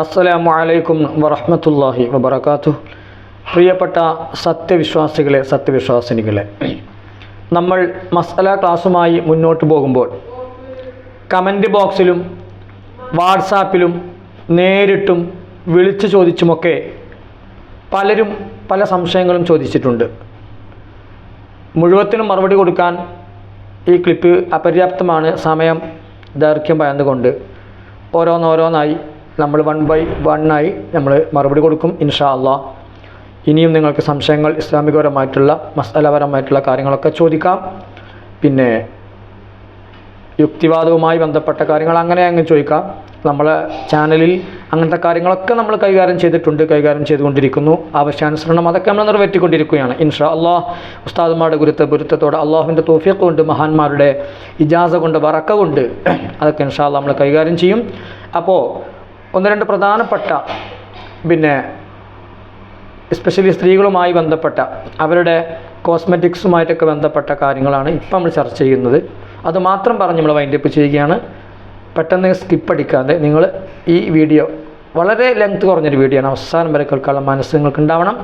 അസ്സലാമു അലൈക്കും വറഹമത്തല്ലാഹി വബർക്കാത്തു പ്രിയപ്പെട്ട സത്യവിശ്വാസികളെ സത്യവിശ്വാസിനികളെ നമ്മൾ മസല ക്ലാസ്സുമായി മുന്നോട്ട് പോകുമ്പോൾ കമന്റ് ബോക്സിലും വാട്സാപ്പിലും നേരിട്ടും വിളിച്ചു ചോദിച്ചുമൊക്കെ പലരും പല സംശയങ്ങളും ചോദിച്ചിട്ടുണ്ട്. മുഴുവത്തിനും മറുപടി കൊടുക്കാൻ ഈ ക്ലിപ്പ് അപര്യാപ്തമാണ്. സമയം ദൈർഘ്യം പയന്നുകൊണ്ട് ഓരോന്നോരോന്നായി നമ്മൾ വൺ ബൈ വണ്ണായി നമ്മൾ മറുപടി കൊടുക്കും ഇൻഷാ അള്ളാ ഇനിയും നിങ്ങൾക്ക് സംശയങ്ങൾ ഇസ്ലാമികപരമായിട്ടുള്ള മസാലപരമായിട്ടുള്ള കാര്യങ്ങളൊക്കെ ചോദിക്കാം. പിന്നെ യുക്തിവാദവുമായി ബന്ധപ്പെട്ട കാര്യങ്ങൾ അങ്ങനെ അങ്ങ് ചോദിക്കാം. നമ്മളെ ചാനലിൽ അങ്ങനത്തെ കാര്യങ്ങളൊക്കെ നമ്മൾ കൈകാര്യം ചെയ്തിട്ടുണ്ട് കൈകാര്യം ചെയ്തുകൊണ്ടിരിക്കുന്നു. ആവശ്യാനുസരണം അതൊക്കെ നമ്മൾ നിറവേറ്റിക്കൊണ്ടിരിക്കുകയാണ് ഇൻഷാ അള്ളാഹ് ഉസ്താദുമാരുടെ ഗുരുത്വ ഗുരുത്വത്തോടെ അള്ളാഹുവിന്റെ തോഫിയൊക്കെ കൊണ്ട് മഹാന്മാരുടെ ഇജാസ കൊണ്ട് വറക്ക കൊണ്ട് അതൊക്കെ ഇൻഷാ അള്ളാഹ് നമ്മൾ കൈകാര്യം ചെയ്യും. അപ്പോൾ ഒന്ന് രണ്ട് പ്രധാനപ്പെട്ട പിന്നെ എസ്പെഷ്യലി സ്ത്രീകളുമായി ബന്ധപ്പെട്ട അവരുടെ കോസ്മെറ്റിക്സുമായിട്ടൊക്കെ ബന്ധപ്പെട്ട കാര്യങ്ങളാണ് ഇപ്പം നമ്മൾ ചർച്ച ചെയ്യുന്നത്. അത് മാത്രം പറഞ്ഞ് നമ്മൾ വൈൻഡപ്പ് ചെയ്യുകയാണ്. പെട്ടെന്ന് സ്കിപ്പ് അടിക്കാതെ നിങ്ങൾ ഈ വീഡിയോ വളരെ ലെങ്ത് കുറഞ്ഞൊരു വീഡിയോ ആണ്. അവസാനം വരെ കേൾക്കാനുള്ള മനസ്സ് ഉണ്ടാവണം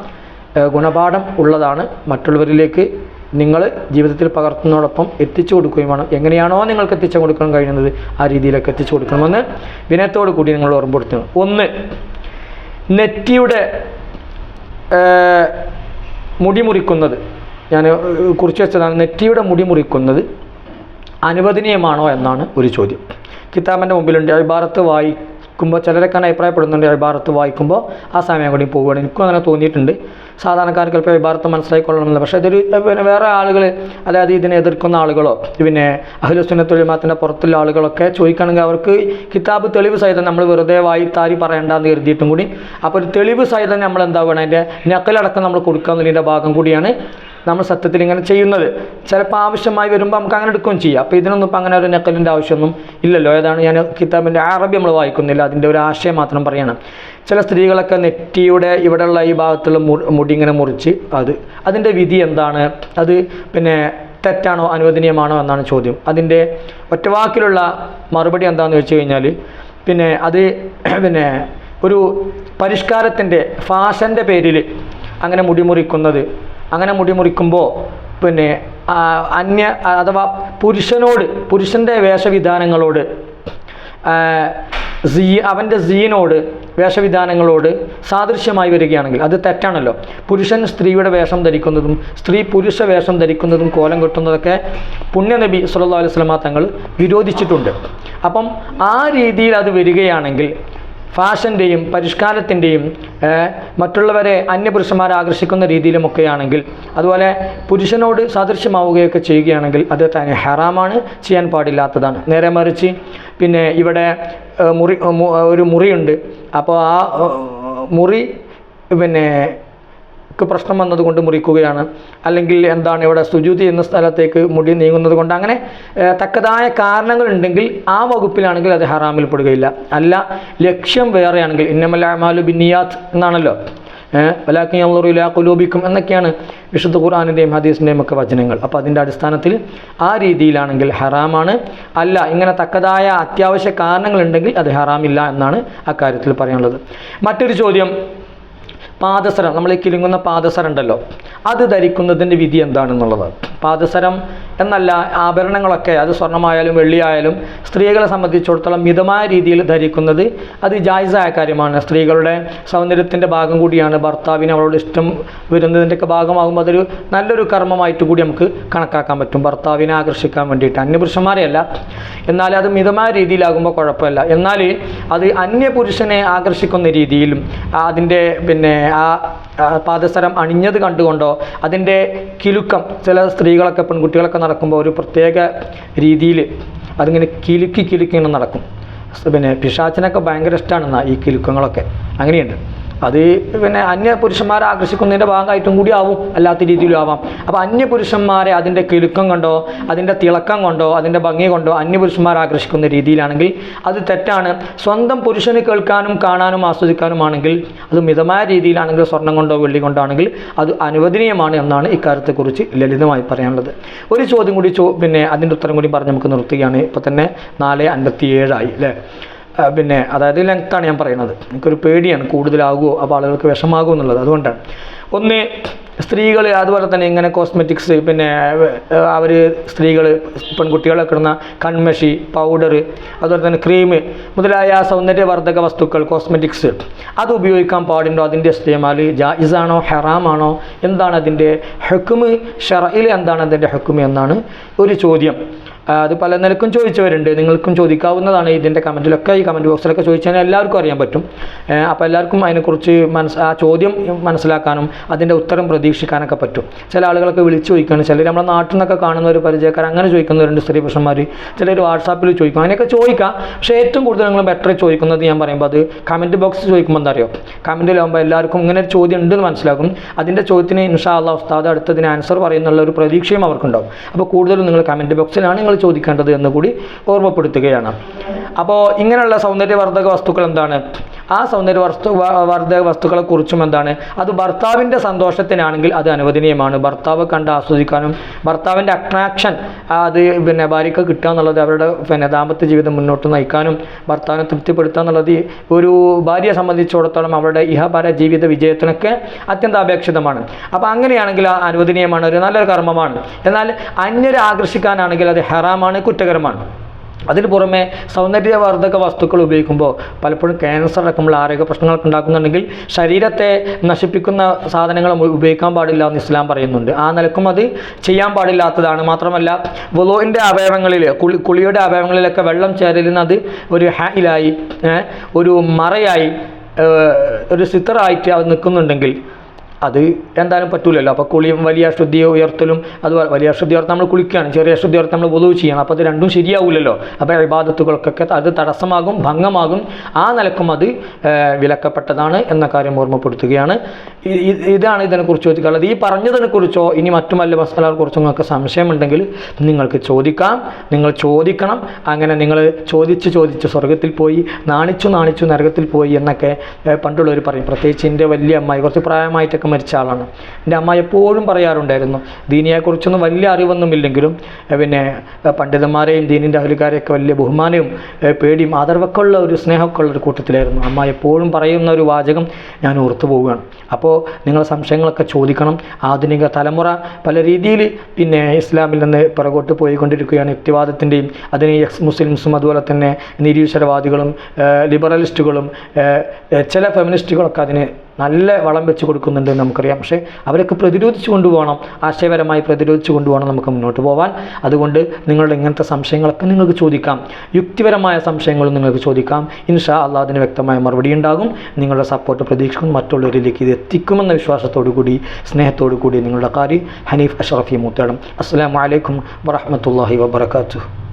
ഗുണപാഠം ഉള്ളതാണ്. മറ്റുള്ളവരിലേക്ക് നിങ്ങൾ ജീവിതത്തിൽ പകർത്തുന്നതോടൊപ്പം എത്തിച്ചു കൊടുക്കുകയുമാണ്. എങ്ങനെയാണോ നിങ്ങൾക്ക് എത്തിച്ചു കൊടുക്കാൻ കഴിയുന്നത് ആ രീതിയിലൊക്കെ എത്തിച്ചു കൊടുക്കണമെന്ന് വിനയത്തോടു കൂടി നിങ്ങൾ ഓർമ്മപ്പെടുത്തുന്നു ഒന്ന് നെറ്റിയുടെ മുടി മുറിക്കുന്നത്. ഞാൻ കുറിച്ച് വെച്ചതാണ്. നെറ്റിയുടെ മുടി മുറിക്കുന്നത് അനുവദനീയമാണോ എന്നാണ് ഒരു ചോദ്യം. കിതാബിന്റെ മുമ്പിലുണ്ട് അഭിഭാരത്ത് വായിക്കുമ്പോൾ ചിലരൊക്കെ അഭിപ്രായപ്പെടുന്നുണ്ട് അഭിഭാരത്ത് വായിക്കുമ്പോൾ ആ സമയം കൂടി പോവുകയാണ്. എനിക്കും അങ്ങനെ തോന്നിയിട്ടുണ്ട്. സാധാരണക്കാർക്ക് ചിലപ്പോൾ യഥാർത്ഥം മനസ്സിലായിക്കൊള്ളണമെന്നില്ല. പക്ഷേ ഇതൊരു പിന്നെ വേറെ ആളുകൾ അതായത് ഇതിനെ എതിർക്കുന്ന ആളുകളോ പിന്നെ അഖിലുസുന്നത്തുലിമാത്തിന്റെ പുറത്തുള്ള ആളുകളൊക്കെ ചോദിക്കുകയാണെങ്കിൽ അവർക്ക് കിതാബ് തെളിവ് സഹിതം നമ്മൾ വെറുതെ വായി താരി പറയണ്ടെന്ന് കരുതിയിട്ടും കൂടി. അപ്പോൾ ഒരു തെളിവ് സഹിതം നമ്മൾ എന്താ വേണം അതിന്റെ നക്കലടക്കം നമ്മൾ കൊടുക്കുക എന്നുള്ളതിന്റെ ഭാഗം കൂടിയാണ് നമ്മൾ സത്യത്തിൽ ഇങ്ങനെ ചെയ്യുന്നത്. ചിലപ്പോൾ ആവശ്യമായി വരുമ്പോൾ നമുക്ക് അങ്ങനെ എടുക്കുകയും ചെയ്യാം. അപ്പോൾ ഇതിനൊന്നും ഇപ്പം അങ്ങനെ ഒരു നക്കലിന്റെ ആവശ്യമൊന്നും ഇല്ലല്ലോ. ഏതാണ് ഞാൻ കിതാബിന്റെ അറബി നമ്മൾ വായിക്കുന്നില്ല. അതിന്റെ ഒരു ആശയം മാത്രം പറയണം. ചില സ്ത്രീകളൊക്കെ നെറ്റിയുടെ ഇവിടെയുള്ള ഈ ഭാഗത്തുള്ള മുടി ഇങ്ങനെ മുറിച്ച് അത് അതിന്റെ വിധി എന്താണ്? അത് പിന്നെ തെറ്റാണോ? അനുവദനീയമാണോ? എന്നാണ് ചോദ്യം. അതിന്റെ ഒറ്റവാക്കിലുള്ള മറുപടി എന്താണെന്ന് വെച്ച് കഴിഞ്ഞാൽ പിന്നെ അത് പിന്നെ ഒരു പരിഷ്കാരത്തിന്റെ ഫാഷന്റെ പേരിൽ അങ്ങനെ മുടി മുറിക്കുന്നത് അങ്ങനെ മുടി മുറിക്കുമ്പോൾ പിന്നെ അന്യ അഥവാ പുരുഷനോട് പുരുഷന്റെ വേഷവിധാനങ്ങളോട് സീ അവന്റെ സീനോട് വേഷവിധാനങ്ങളോട് സാദൃശ്യമായി വരികയാണെങ്കിൽ അത് തെറ്റാണല്ലോ. പുരുഷൻ സ്ത്രീയുടെ വേഷം ധരിക്കുന്നതും സ്ത്രീ പുരുഷ വേഷം ധരിക്കുന്നതും കോലം കെട്ടുന്നതൊക്കെ പുണ്യനബി സുല്ലാ അലൈഹി സ്വലമാ തങ്ങൾ വിരോധിച്ചിട്ടുണ്ട്. അപ്പം ആ രീതിയിൽ അത് വരികയാണെങ്കിൽ ഫാഷന്റെയും പരിഷ്കാരത്തിന്റെയും മറ്റുള്ളവരെ അന്യപുരുഷന്മാരെ ആകർഷിക്കുന്ന രീതിയിലുമൊക്കെയാണെങ്കിൽ അതുപോലെ പുരുഷനോട് സാദൃശ്യമാവുകയൊക്കെ ചെയ്യുകയാണെങ്കിൽ അത് തന്നെ ഹറാമാണ് ചെയ്യാൻ പാടില്ലാത്തതാണ്. നേരെ മറിച്ച് പിന്നെ ഇവിടെ മുറി ഒരു മുറിയുണ്ട്. അപ്പോൾ ആ മുറി പിന്നെ പ്രശ്നം വന്നതുകൊണ്ട് മുറിക്കുകയാണ്. അല്ലെങ്കിൽ എന്താണ് ഇവിടെ സുജൂതി എന്ന സ്ഥലത്തേക്ക് മുടി നീങ്ങുന്നത് കൊണ്ട് അങ്ങനെ തക്കതായ കാരണങ്ങൾ ഉണ്ടെങ്കിൽ ആ വകുപ്പിലാണെങ്കിൽ അത് ഹറാമിൽ പെടുകയില്ല. അല്ല ലക്ഷ്യം വേറെയാണെങ്കിൽ ഇന്നമലാമാലു ബിന്നിയാത്ത് എന്നാണല്ലോ. വലാക്കി എന്നൊക്കെയാണ് വിശുദ്ധ ഖുർആാനിന്റെയും ഹദീസിന്റെയും ഒക്കെ വചനങ്ങൾ. അപ്പോൾ അതിന്റെ അടിസ്ഥാനത്തിൽ ആ രീതിയിലാണെങ്കിൽ ഹറാമാണ്. അല്ല ഇങ്ങനെ തക്കതായ അത്യാവശ്യ കാരണങ്ങളുണ്ടെങ്കിൽ അത് ഹറാമില്ല എന്നാണ് അക്കാര്യത്തിൽ പറയാനുള്ളത്. മറ്റൊരു ചോദ്യം. പാദസരം നമ്മൾ കിലുങ്ങുന്ന പാദസരം ഉണ്ടല്ലോ അത് ധരിക്കുന്നതിന്റെ വിധി എന്താണെന്നുള്ളത്? പാദസരം എന്നല്ല ആഭരണങ്ങളൊക്കെ അത് സ്വർണമായാലും വെള്ളിയായാലും സ്ത്രീകളെ സംബന്ധിച്ചിടത്തോളം മിതമായ രീതിയിൽ ധരിക്കുന്നത് അത് ജായിസായ കാര്യമാണ്. സ്ത്രീകളുടെ സൗന്ദര്യത്തിന്റെ ഭാഗം കൂടിയാണ് ഭർത്താവിന് അവളോട് ഇഷ്ടം വരുന്നതിന്റെയൊക്കെ ഭാഗമാകുമ്പോൾ അതൊരു നല്ലൊരു കർമ്മമായിട്ട് കൂടി നമുക്ക് കണക്കാക്കാൻ പറ്റും. ഭർത്താവിനെ ആകർഷിക്കാൻ വേണ്ടിയിട്ട്. അന്യപുരുഷന്മാരെയല്ല. എന്നാൽ അത് മിതമായ രീതിയിലാകുമ്പോൾ കുഴപ്പമില്ല. എന്നാൽ അത് അന്യപുരുഷനെ ആകർഷിക്കുന്ന രീതിയിലും അതിന്റെ പിന്നെ ആ പാദസരം അണിഞ്ഞത് കണ്ടുകൊണ്ടോ അതിന്റെ കിലുക്കം ചില സ്ത്രീകളൊക്കെ പെൺകുട്ടികളൊക്കെ നടക്കുമ്പോൾ ഒരു പ്രത്യേക രീതിയിൽ അതിങ്ങനെ കിലുക്കി കിലുക്കി ഇങ്ങനെ നടക്കും. പിന്നെ പിശാച്ചിനൊക്കെ ഭയങ്കര ഇഷ്ടമാണ് ഈ കിലുക്കങ്ങളൊക്കെ. അങ്ങനെയുണ്ട്. അത് പിന്നെ അന്യ പുരുഷന്മാരെ ആകർഷിക്കുന്നതിന്റെ ഭാഗമായിട്ടും കൂടി ആവും അല്ലാത്ത രീതിയിലും ആവാം. അപ്പോൾ അന്യ പുരുഷന്മാരെ അതിന്റെ കിലുക്കം കൊണ്ടോ അതിന്റെ തിളക്കം കൊണ്ടോ അതിന്റെ ഭംഗി കൊണ്ടോ അന്യ പുരുഷന്മാരെ ആകർഷിക്കുന്ന രീതിയിലാണെങ്കിൽ അത് തെറ്റാണ്. സ്വന്തം പുരുഷന് കേൾക്കാനും കാണാനും ആസ്വദിക്കാനുമാണെങ്കിൽ അത് മിതമായ രീതിയിലാണെങ്കിൽ സ്വർണം കൊണ്ടോ വെള്ളി കൊണ്ടോ ആണെങ്കിൽ അത് അനുവദനീയമാണ് എന്നാണ് ഇക്കാര്യത്തെക്കുറിച്ച് ലളിതമായി പറയാനുള്ളത്. ഒരു ചോദ്യം കൂടി ചോ പിന്നെ അതിന്റെ ഉത്തരം കൂടി പറഞ്ഞ് നമുക്ക് നിർത്തുകയാണ്. ഇപ്പോൾ തന്നെ നാല് അൻപത്തി ഏഴായി അല്ലേ? പിന്നെ അതായത് ലെങ്ത്താണ് ഞാൻ പറയുന്നത്. എനിക്കൊരു പേടിയാണ് കൂടുതലാകുമോ അപ്പോൾ ആളുകൾക്ക് വിഷമാകുമോ എന്നുള്ളത്. അതുകൊണ്ടാണ്. ഒന്ന് സ്ത്രീകൾ അതുപോലെ തന്നെ ഇങ്ങനെ കോസ്മെറ്റിക്സ് പിന്നെ അവർ സ്ത്രീകൾ പെൺകുട്ടികളൊക്കെ ഇടുന്ന കൺമഷി പൗഡർ അതുപോലെ തന്നെ ക്രീം മുതലായ സൗന്ദര്യവർദ്ധക വസ്തുക്കൾ കോസ്മെറ്റിക്സ് അത് ഉപയോഗിക്കാൻ പാടുണ്ടോ അതിന്റെ ഇസ്തേമാൽ ജായിസാണോ ഹെറാമാണോ എന്താണ് അതിന്റെ ഹെക്കുമ് ഷറയിൽ എന്താണ് അതിന്റെ ഹെക്കുമ് എന്നാണ് ഒരു ചോദ്യം. അത് പല നിലക്കും ചോദിച്ചവരുണ്ട്. നിങ്ങൾക്കും ചോദിക്കാവുന്നതാണ് ഇതിന്റെ കമന്റിലൊക്കെ. ഈ കമന്റ് ബോക്സിലൊക്കെ ചോദിച്ചാൽ എല്ലാവർക്കും അറിയാൻ പറ്റും. അപ്പോൾ എല്ലാവർക്കും അതിനെക്കുറിച്ച് മനസ്സ് ആ ചോദ്യം മനസ്സിലാക്കാനും അതിന്റെ ഉത്തരം പ്രതീക്ഷിക്കാനൊക്കെ പറ്റും. ചില ആളുകളൊക്കെ വിളിച്ച് ചോദിക്കുകയാണ് ചിലർ നമ്മുടെ നാട്ടിൽ നിന്നൊക്കെ കാണുന്ന ഒരു പരിചയക്കാർ അങ്ങനെ ചോദിക്കുന്നവരുണ്ട് സ്ത്രീ പുരുഷന്മാർ ചിലർ വാട്സാപ്പിൽ ചോദിക്കും. അങ്ങനെയൊക്കെ ചോദിക്കാം. പക്ഷേ ഏറ്റവും കൂടുതൽ നിങ്ങൾ ബെറ്റർ ചോദിക്കുന്നത് ഞാൻ പറയുമ്പോൾ അത് കമന്റ് ബോക്സ് ചോദിക്കുമ്പോൾ എന്താ അറിയോ? കമന്റിലാകുമ്പോൾ എല്ലാവർക്കും ഇങ്ങനെ ഒരു ചോദ്യം ഉണ്ടെന്ന് മനസ്സിലാക്കും. അതിന്റെ ചോദ്യത്തിന് ഇൻഷാ അള്ളാഹ് ഉസ്താദ് അടുത്തതിന് ആൻസർ പറയുന്നുള്ള ഒരു പ്രതീക്ഷയും അവർക്കുണ്ടാവും. അപ്പോൾ കൂടുതലും നിങ്ങൾ കമന്റ് ബോക്സിലാണ് നിങ്ങൾ ചോദിക്കേണ്ടത് എന്ന് കൂടി ഓർമ്മപ്പെടുത്തുകയാണ്. അപ്പോൾ ഇങ്ങനെയുള്ള സൗന്ദര്യവർദ്ധക വസ്തുക്കൾ എന്താണ്? ആ സൗന്ദര്യ വസ്തു വർദ്ധക വസ്തുക്കളെ കുറിച്ചും എന്താണ്? അത് ഭർത്താവിന്റെ സന്തോഷത്തിനാണെങ്കിൽ അത് അനുവദനീയമാണ്. ഭർത്താവ് കണ്ട് ആസ്വദിക്കാനും ഭർത്താവിന്റെ അട്രാക്ഷൻ അത് പിന്നെ ഭാര്യയ്ക്ക് കിട്ടുക എന്നുള്ളത് അവരുടെ പിന്നെ ദാമ്പത്യ ജീവിതം മുന്നോട്ട് നയിക്കാനും ഭർത്താവിനെ തൃപ്തിപ്പെടുത്തുക എന്നുള്ളത് ഒരു ഭാര്യയെ സംബന്ധിച്ചിടത്തോളം അവരുടെ ഇഹപര ജീവിത വിജയത്തിനൊക്കെ അത്യന്താപേക്ഷിതമാണ്. അപ്പോൾ അങ്ങനെയാണെങ്കിൽ ആ അനുവദനീയമാണ് ഒരു നല്ലൊരു കർമ്മമാണ്. എന്നാൽ അന്യരെ ആകർഷിക്കാനാണെങ്കിൽ അത് ഹെറാമാണ് കുറ്റകരമാണ്. അതിന് പുറമെ സൗന്ദര്യവർദ്ധക വസ്തുക്കൾ ഉപയോഗിക്കുമ്പോൾ പലപ്പോഴും ക്യാൻസർ അടക്കമുള്ള ആരോഗ്യ പ്രശ്നങ്ങളൊക്കെ ഉണ്ടാക്കുന്നുണ്ടെങ്കിൽ ശരീരത്തെ നശിപ്പിക്കുന്ന സാധനങ്ങൾ ഉപയോഗിക്കാൻ പാടില്ല എന്ന് ഇസ്ലാം പറയുന്നുണ്ട്. ആ നിലക്കും അത് ചെയ്യാൻ പാടില്ലാത്തതാണ്. മാത്രമല്ല വുളുവിന്റെ അവയവങ്ങളിൽ കുളി കുളിയുടെ അവയവങ്ങളിലൊക്കെ വെള്ളം ചേരലിന് അത് ഒരു ഹായിലായി ഒരു മറയായി ഒരു സിത്തറായിട്ട് അത് നിൽക്കുന്നുണ്ടെങ്കിൽ അത് എന്തായാലും പറ്റൂലല്ലോ. അപ്പോൾ കുളിയും വലിയ അശുദ്ധി ഉയർത്തലും അതുപോലെ വലിയ അശുദ്ധി ഉയർത്ത് നമ്മൾ കുളിക്കുകയാണ്. ചെറിയ അശുദ്ധി ഉയർത്ത് നമ്മൾ പൊതുവ് ചെയ്യണം. അപ്പോൾ അത് രണ്ടും ശരിയാവില്ലല്ലോ അപ്പോൾ അഭിബാധത്തുകൾക്കൊക്കെ അത് തടസ്സമാകും ഭംഗമാകും. ആ നിലക്കും അത് വിലക്കപ്പെട്ടതാണ് എന്ന കാര്യം ഓർമ്മപ്പെടുത്തുകയാണ്. ഇതാണ് ഇതിനെക്കുറിച്ച് ചോദിക്കാനുള്ളത്. ഈ പറഞ്ഞതിനെക്കുറിച്ചോ ഇനി മറ്റു മല്ല മസാലകളെക്കുറിച്ചോ നിങ്ങൾക്ക് സംശയമുണ്ടെങ്കിൽ നിങ്ങൾക്ക് ചോദിക്കാം. നിങ്ങൾ ചോദിക്കണം. അങ്ങനെ നിങ്ങൾ ചോദിച്ച് ചോദിച്ച് സ്വർഗത്തിൽ പോയി നാണിച്ചു നാണിച്ചു നരകത്തിൽ പോയി എന്നൊക്കെ പണ്ടുള്ളവർ പറയും. പ്രത്യേകിച്ച് എന്റെ വലിയ അമ്മായി കുറച്ച് പ്രായമായിട്ടൊക്കെ മരിച്ച ആളാണ്. എന്റെ അമ്മ എപ്പോഴും പറയാറുണ്ടായിരുന്നു ദീനിയെക്കുറിച്ചൊന്നും വലിയ അറിവൊന്നുമില്ലെങ്കിലും പിന്നെ പണ്ഡിതന്മാരെയും ദീനിന്റെ അഹലുകാരെയൊക്കെ വലിയ ബഹുമാനവും പേടിയും ആദരവൊക്കെ ഉള്ള ഒരു സ്നേഹമൊക്കെ ഉള്ള ഒരു കൂട്ടത്തിലായിരുന്നു. അമ്മ എപ്പോഴും പറയുന്ന ഒരു വാചകം ഞാൻ ഓർത്തു പോവുകയാണ്. അപ്പോൾ നിങ്ങൾ സംശയങ്ങളൊക്കെ ചോദിക്കണം. ആധുനിക തലമുറ പല രീതിയിൽ പിന്നെ ഇസ്ലാമിൽ നിന്ന് പുറകോട്ട് പോയിക്കൊണ്ടിരിക്കുകയാണ് യുക്തിവാദത്തിന്റെയും അതിന് എക്സ് മുസ്ലിംസും അതുപോലെ തന്നെ നിരീശ്വരവാദികളും ലിബറലിസ്റ്റുകളും ചില ഫെമിനിസ്റ്റുകളൊക്കെ അതിന് നല്ല വളം വെച്ച് കൊടുക്കുന്നുണ്ട് നമുക്കറിയാം. പക്ഷേ അവരൊക്കെ പ്രതിരോധിച്ചു കൊണ്ടുപോകണം. ആശയപരമായി പ്രതിരോധിച്ചു കൊണ്ടുപോകണം നമുക്ക് മുന്നോട്ട് പോകാൻ അതുകൊണ്ട് നിങ്ങളുടെ ഇങ്ങനത്തെ സംശയങ്ങളൊക്കെ നിങ്ങൾക്ക് ചോദിക്കാം. യുക്തിപരമായ സംശയങ്ങളും നിങ്ങൾക്ക് ചോദിക്കാം. ഇൻഷാ അള്ളാഹ് അതിന് വ്യക്തമായ മറുപടി ഉണ്ടാകും. നിങ്ങളുടെ സപ്പോർട്ട് പ്രതീക്ഷിക്കും മറ്റുള്ളവരിലേക്ക് ഇത് എത്തിക്കുമെന്ന വിശ്വാസത്തോടു കൂടി സ്നേഹത്തോടു കൂടി നിങ്ങളുടെ കാര്യം ഹനീഫ് അഷറഫി മൂത്തേടം. അസ്സാം വലൈക്കും വറഹമത്തല്ലാഹി വബർക്കാത്തു